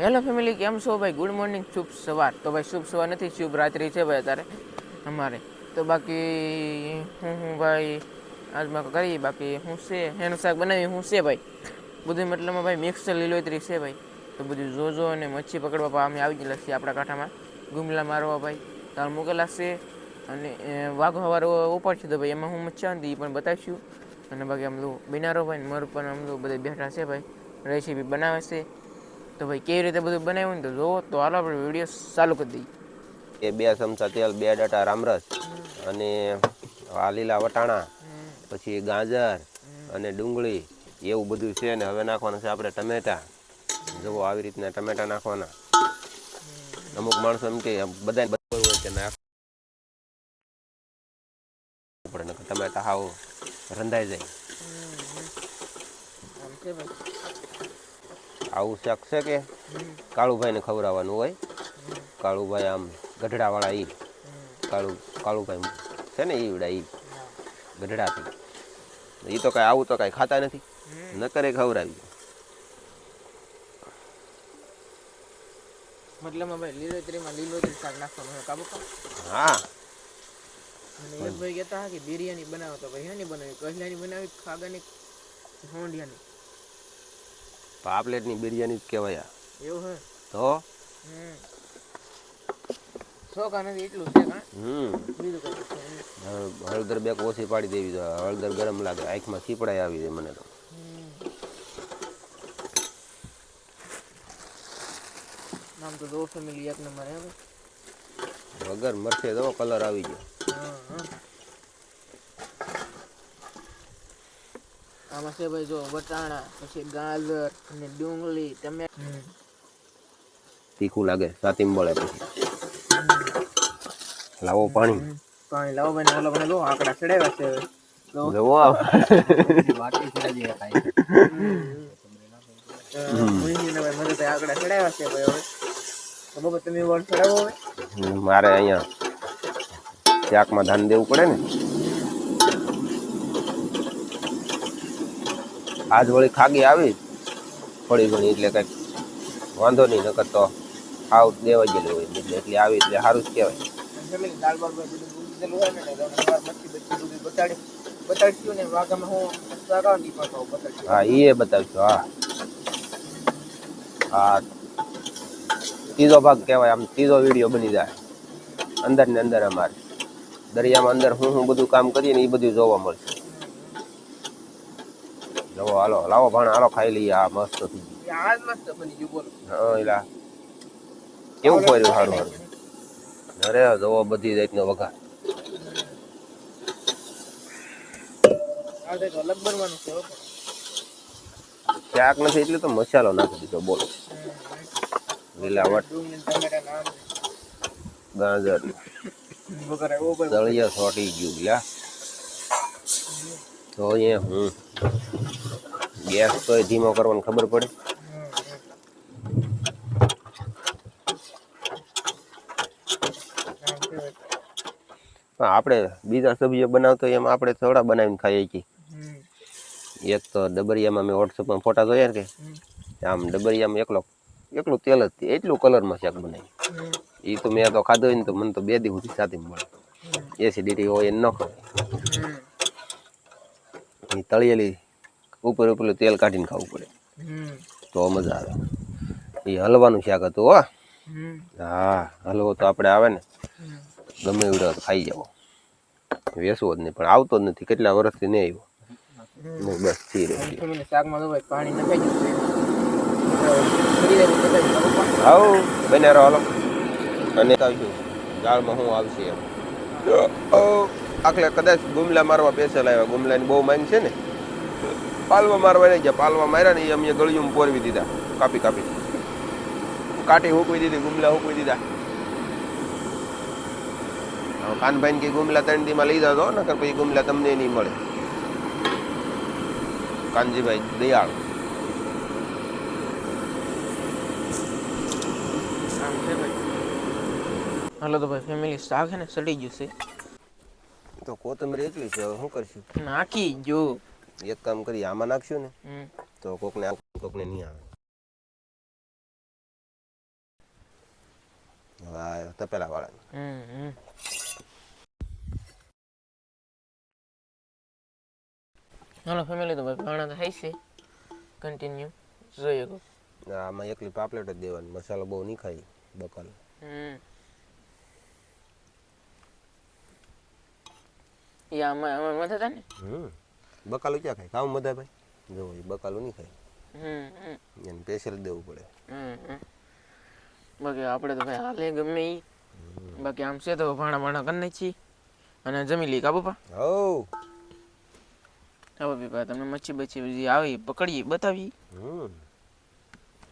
Hello family કેમ છો? ભાઈ ગુડ મોર્નિંગ શુભ સવાર. તો ભાઈ, શુભ સવાર નથી, શુભ રાત્રિ છે ભાઈ અત્યારે, અમારે. તો બાકી, હું હું, ભાઈ, આજમાં કરી બાકી, હું છે એનું શાક બનાવી હું છે ભાઈ. બધું મતલબમાં ભાઈ મિક્સર લીલોતરી છે ભાઈ. તો બધું જોજો અને મચ્છી પકડવા અમે આવી ગયેલા છીએ આપણા કાંઠામાં. ગુમલા મારવા ભાઈ તાર મૂકેલા છે. અને વાઘો ઉપર છે તો ભાઈ, એમાં હું મચ્છા હતી પણ બતાવીશું. અને બાકી આમ બધું બિનારો ભાઈ મર પણ આમ બધું બધા બેઠા છે ભાઈ. રેસીપી બનાવે છે. તો ભાઈ કેવી રીતે બધું બનાવ્યું ને તો જોવો તો હાલો આપણે વીડિયો ચાલુ કરી દઈએ. એ બે ચમચા તેલ બે ડાટા રામરસ અને આ લીલા વટાણા પછી ગાજર અને ડુંગળી એવું બધું છે ને હવે નાખવાના છે આપણે ટમેટા. જુઓ આવી રીતના ટમેટા નાખવાના. અમુક માણસો એમ કે બધા બધું હોય કે નાખ પડે ટમેટા હાવ રંધાઈ જાય. આવું શાક છે કે કાળુભાઈને ખવડાવવાનું હોય? કાળુભાઈ આમ ગઢડાવાળા ઈ. કાળુ કાળુભાઈ છે ને ઈવડા ઈ ગઢડાથી. એ તો કાંઈ આવું તો કાંઈ ખાતા નથી. નકરે ખવડાવી મતલબ ભાઈ લીલોતરીમાં લીલોતરી શાક નાખવાનું કાબુ હા. અને ભાઈ કહેતા હતા કે બિરયાની બનાવો તો ભાઈ હેની બનાવી? કહેલાની બનાવી ખાગાની? હોંડિયાની પાપલેટની બિરયાની જ કહેવાય આ. એવું હે? તો? હળદર બેક ઓછી પાડી દેવી હળદર ગરમ લાગે. આંખમાં ચીપડાઈ આવી જાય મને તો. નામ તો જો મિલી એક નંબર હે વગર મરચે તો કલર આવી ગયો હા, હા. આમાં છે ભાઈ જો વટાણા પછી ગાજર અને ડુંગળી તમે તીખું લાગે સાતી બળે પછી. લાવો પાણી. પાણી લાવો ભાઈ ઓલો ભાઈ જો આકડા ચડાવ્યા છે હવે. બાકી ભાઈ. આંકડા ચડાવ્યા છે ભાઈ હવે. તો તમે ચડાવો હવે. મારે અહીંયા શાકમાં ધાન દેવું પડે ને? આજ વળી ખાગી આવી. થોડી ઘણી એટલે કંઈક વાંધો નહીં નકર તો આવ દેવા ગયેલી હોય એટલે એટલે આવી એટલે સારું જ કહેવાય. હા એ બતાવશો હા. હા. ત્રીજો ભાગ કહેવાય આમ ત્રીજો વીડિયો બની જાય. અંદર ને અંદર અમારે. દરિયામાં અંદર હું હું બધું કામ કરીએ ને એ બધું જોવા મળશે. જવો હાલો લાવો ભાણા હાલો ખાઈ લઈએ. આ મસ્ત થઈ ગયું. મસ્ત બની ગયું બોલો. હા એલા. કેવું કર્યું સારું સારું અરે જવો બધી જાતનો વઘાર. શાક નથી એટલે તો મસાલો નાખી દીધો બોલો. લીલા વટ. ડુંગળી ટમેટા નામ ગાજર તળિયા સોટી ગયું લ્યા તો અહીંયા હું ગેસ તો ધીમો કરવાનો ખબર પડે. આપણે બીજા સબ્જીઓ બનાવતો એમાં આપણે થોડા બનાવીને ખાઈએ છીએ એક તો ડબરિયામાં મેં વોટ્સઅપમાં ફોટા જોયા કે આમ ડબરિયામાં એકલો એકલું તેલ જ એટલું કલરમાં શાક બનાવી એ તો મેં તો ખાધું હોય ને તો મને તો બે દી સુધી સાથે મળે. એસિડિટી હોય એ ન ખવાય. એ તળિયેલી ઉપર ઉપરનું તેલ કાઢીને ખાવું પડે. તો મજા આવે. એ હલવાનું શાક હતું હો. હા હલવો તો આપણે આવે ને. ગમે એવડો ખાઈ જાવ વેસવો જ નહીં પણ આવતો જ નથી. કેટલા વર્ષથી નહીં આવ્યો. બસ. આવ બને રહો અને આવીશું દાળમાં હું આવશે એમ. આખલે કદાચ ગુમલા મારવા પેસલ આવ્યા. ગુમલાની બહુ માંગ છે ને? પાલવા મારવા નહીં ગયા. પાલવા માર્યા ને એ અમે ગળિયું પોરવી દીધા. કાપી કાપી. કાટી હૂકવી દીધી, ગુમલા હૂકવી દીધા. કાનભાઈ કે ગુમલા ત્રણ દીમાં લઈ ને નકર પછી ગુમલા તમને નહીં મળે. કાનજીભાઈ, દયાળ. હાલો તો ભાઈ ફેમિલી છે ને, સડી ગયું છે. તો કોથમરી એટલી છે હવે શું કરશું? નાખી જો. એક કામ કરી આમાં નાખશું ને? તો કોકને કોકને નહીં આવે. તપેલા વાળા હાલો ફેમિલી તો ભાઈ ઘણા તો થાય છે કન્ટિન્યુ જોઈએ આમાં એકલી પાપલેટ જ દેવાની મસાલો બહુ નહીં ખાઈ બકલ. હમ. ઈ આમાં અમે મત હતા ને? હમ. બકાલું ક્યાં ખાય? ખાવું બધા ભાઈ? જો એ બકાલું નહીં ખાય. હમ એને સ્પેશિયલ દેવું પડે. હમ. બાકી આપણે તો ભાઈ હાલે ગમે ઈ. બાકી આમ છે તો ભાણા ભાણા કરી નાખી અને જમી લઈ કા પા હો હવે પીપા તમને મચ્છી બચ્છી બીજી આવી પકડીએ બતાવી હમ.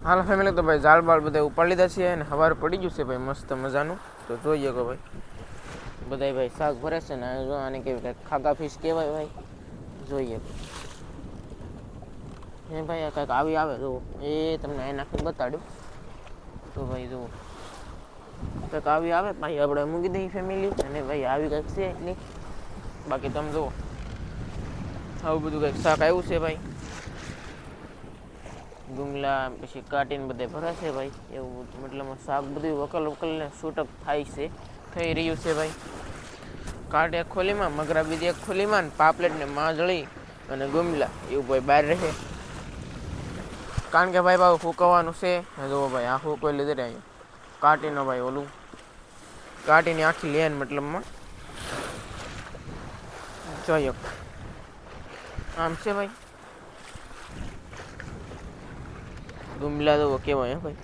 હાલ ફેમિલી તો ભાઈ ઝાડ બાળ બધા ઉપાડી લીધા છે અને હવાર પડી ગયું છે ભાઈ મસ્ત મજાનું. તો જોઈએ કે ભાઈ. બધાય ભાઈ શાક ભરે છે ને જો આને કેવી કંઈક ખાગા ફિશ કહેવાય ભાઈ. જોઈએ. એ ભાઈ, આ કંઈક આવી આવે, જુઓ. એ તમને અહીં નાખીને બતાડ્યું. તો ભાઈ, જુઓ. કંઈક આવી આવે, ભાઈ, આપણે મૂકી દઈએ ફેમિલી અને ભાઈ, આવી કંઈક છે એટલી બાકી તમે જુઓ. આવું બધું કંઈક શાક આવ્યું છે, ભાઈ. ગુમલા પછી કાટીને બધે ભરાશે ભાઈ. એવું મતલબ શાક બધું વકલ વકલને છૂટક થાય છે. થઈ રહ્યું છે ભાઈ. કાટ એક ખોલીમાં, મગરા બીજી એક ખોલીમાં ને પાપલેટને માજળી અને ગુમલા. એવું ભાઈ બહાર રહે. કારણ કે ભાઈ ભાઈ ફૂકવવાનું છે. જુઓ ભાઈ, આ ફૂકો લીધે રહે કાટીનો ભાઈ ઓલું. કાટીની આખી લેન મતલબમાં. જોઈએ. આમ છે ભાઈ. ગુમલા તો કેવાય ભાઈ.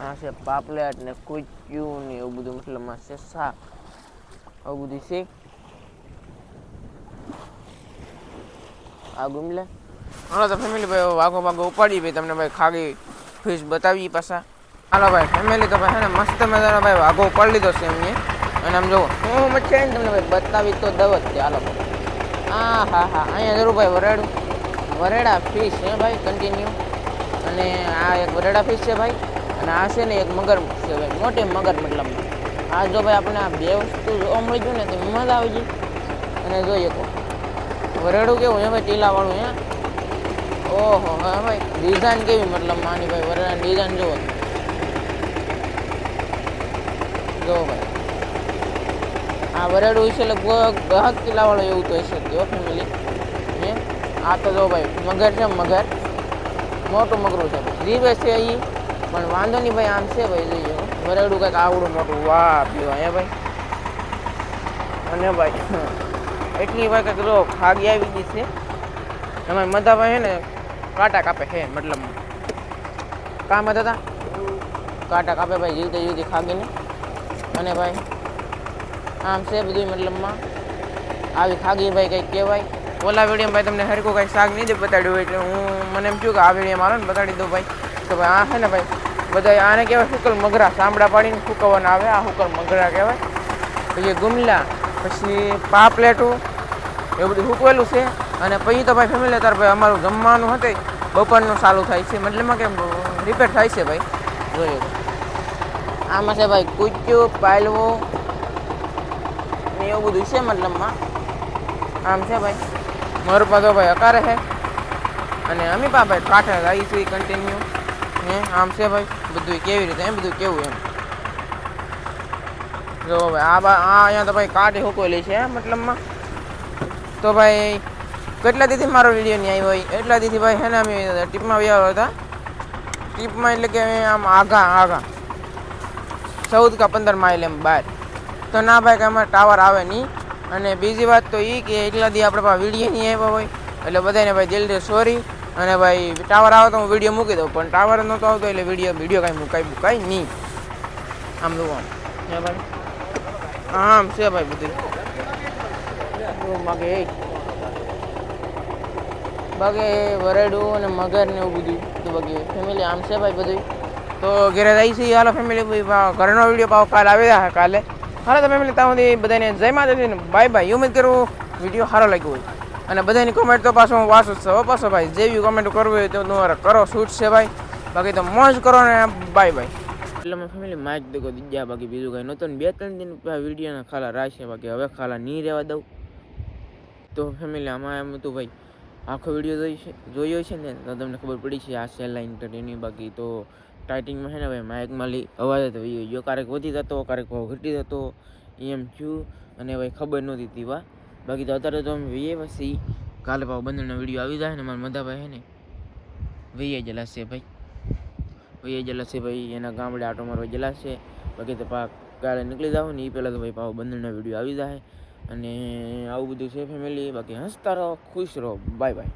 આ છે પાપલેટ ને કુચ્યું ને એવું બધું મતલબમાં છે શાક આવું બધું છે આ ગુમલા હાલો તો ફેમિલી ભાઈ વાઘો વાઘો ઉપાડી ભાઈ, તમને ભાઈ ખાગી ફિશ બતાવી પાછા. હાલો ભાઈ ફેમિલી તો ભાઈ, હે ને, મસ્ત મજાનો ભાઈ વાઘો ઉપાડી લીધો છે એમને. અને આમ જુઓ હું મચ્છા ને તમને ભાઈ બતાવી તો દવ જ છે. હાલો હા હા હા, અહીંયા જરૂર ભાઈ વરેડું. વરેડા ફિશ હે ભાઈ કન્ટિન્યુ અને આ એક વરેડા ફિશ છે ભાઈ. અને આ છે ને એક મગર છે ભાઈ, મોટી મગર મતલબ આ જો ભાઈ આપણે આ બે વસ્તુ જોવા મળી ગયું ને તો મજા આવી ગઈ અને જોઈએ તો. વરેડું કેવું છે ભાઈ ટીલાવાળું, હે? ઓહો, હા ભાઈ ડિઝાઇન કેવી મતલબ માની ભાઈ, વરેડાની ડિઝાઇન જુઓ. જો ભાઈ. આ વરેડું છે લગભગ ગ્રાહક કિલ્લાવાળો એવું તો હશે જો ફેમિલી આ તો જો ભાઈ, મગર છે મગર. મોટું મગરું છે. જીવે છે અહીં પણ વાંધો નહીં ભાઈ, આમ છે ભાઈ જોઈએ વરડું કંઈક આવડું મોટું. વાહ પીવા હે ભાઈ. અને ભાઈ, એટલી ભાઈ કંઈક જો ખાગી આવી ગઈ છે. એમાં મધાભાઈ હે ને, કાંટા કાપે છે મતલબ કામ હતા કાંટા કાપે ભાઈ જીવતી જીવતી ખાગીને અને ભાઈ, આમ છે બધું મતલબમાં. આવી ખાગી ભાઈ કંઈક કહેવાય. ઓલા વીડિયો ભાઈ તમને હરકો કંઈ શાક નહીં જ બતાડ્યું એટલે હું મને એમ થયું કે આ વીડિયો મારો ને બતાડી દઉં ભાઈ. તો ભાઈ, આ છે ને ભાઈ બધા આને કહેવાય સુકલ મગરા. સાંભળા પાડીને સુકવવાના આવે, આ સુકલ મગરા કહેવાય. પછી ગુમલા, પછી પાપલેટું, એવું બધું સૂકવેલું છે. અને પછી તો ભાઈ ફેમિલી અત્યારે ભાઈ અમારું જમવાનું હતું, બપોરનું ચાલુ થાય છે. મતલબમાં કે રિપેર થાય છે ભાઈ? જોઈએ. આમાં છે ભાઈ કૂચ્યું પાયલવું ને એવું બધું છે મતલબમાં. આમ છે ભાઈ. મરપા તો ભાઈ અકારે છે. અને અમી પા ભાઈ કાંઠે આવી છે કન્ટિન્યુ હે, આમ છે ભાઈ. બધું કેવી રીતે, એમ બધું કેવું એમ. જો ભાઈ આ બા, આ અહીંયા તો ભાઈ કાઢી હુકવેલી છે, મતલબમાં. તો ભાઈ, કેટલા દીથી મારો વીડિયો નહીં આવ્યો હોય? એટલા દીથી ભાઈ હે ને અમે ટીપમાં આવ્યા હતા. ટીપમાં એટલે કે આમ આઘા આઘા. ચૌદ કા પંદર માઇલ એમ બહાર તો ના ભાઈ કે અમારે ટાવર આવે નહીં. અને બીજી વાત તો એ કે એટલા દી આપણે પાસે વીડિયો નહીં આવ્યો હોય. એટલે બધાને ભાઈ દિલથી સોરી. અને ભાઈ ટાવર આવે તો હું વીડિયો મૂકી દઉં. પણ ટાવર નહોતો આવતો એટલે વીડિયો વીડિયો કાંઈ મુકાઈ મુકાય નહીં. આમ જુઓ ભાઈ? આમ છે ભાઈ બધું. જો માગે એ. બાકી વરેડું અને મગર ને એવું બધું બધું બાકી ફેમિલી આમ છે ભાઈ બધું. તો ઘરે જાય છે હાલો ફેમિલી ભાઈ ઘરનો વીડિયો પાવ કાલે આવી રહ્યા કાલે. હાલો તો ફેમિલી ત્યાં સુધી બધાને જય માતાજી ને બાય બાય ઉમેદ કરું વીડિયો સારો લાગ્યો હોય. અને બધાની કોમેન્ટ તો પાછો હું વાંચું છું. પાછો ભાઈ, જેવી કોમેન્ટ કરવી હોય તો તમારે કરો શૂટ છે ભાઈ? બાકી તો મોજ કરો ને બાય બાય એટલે મેં ફેમિલી માઇક દેખો દીધા, બાકી બીજું કાંઈ નહોતું બે ત્રણ દિન વિડીયોના ખાલા રાખશે બાકી હવે ખાલા નહીં રહેવા દઉં. તો ફેમિલી આમાં એમ હતું ભાઈ, આખો વીડિયો જોઈ જોયો છે ને, તો તમને ખબર પડી છે આ સેલ લાઈન એની બાકી તો ટાઈટિંગમાં છે ને ભાઈ માઇકમાં લઈ અવાજ હતો ગયો. ક્યારેક વધી જતો, ક્યારેક ઘટી જતો, એમ થયું. અને ભાઈ ખબર નહોતી તીવા બાકી તો અત્યારે તો અમે વહીએ પછી કાલે પાછો બંદરનો વીડિયો આવી જાય ને મારા મધાભાઈ છે ને વહીએ જલાશે ભાઈ. વહીએ જલાશે ભાઈ, એના ગામડે આટો મારવા જલાશે. બાકી તો પાક કાલે નીકળી જાવ ને એ પહેલાં તો ભાઈ પાછો બંદરનો વીડિયો આવી જાય. અને આવું બધું છે ફેમિલી બાકી હસતા રહો, ખુશ રહો. Bye bye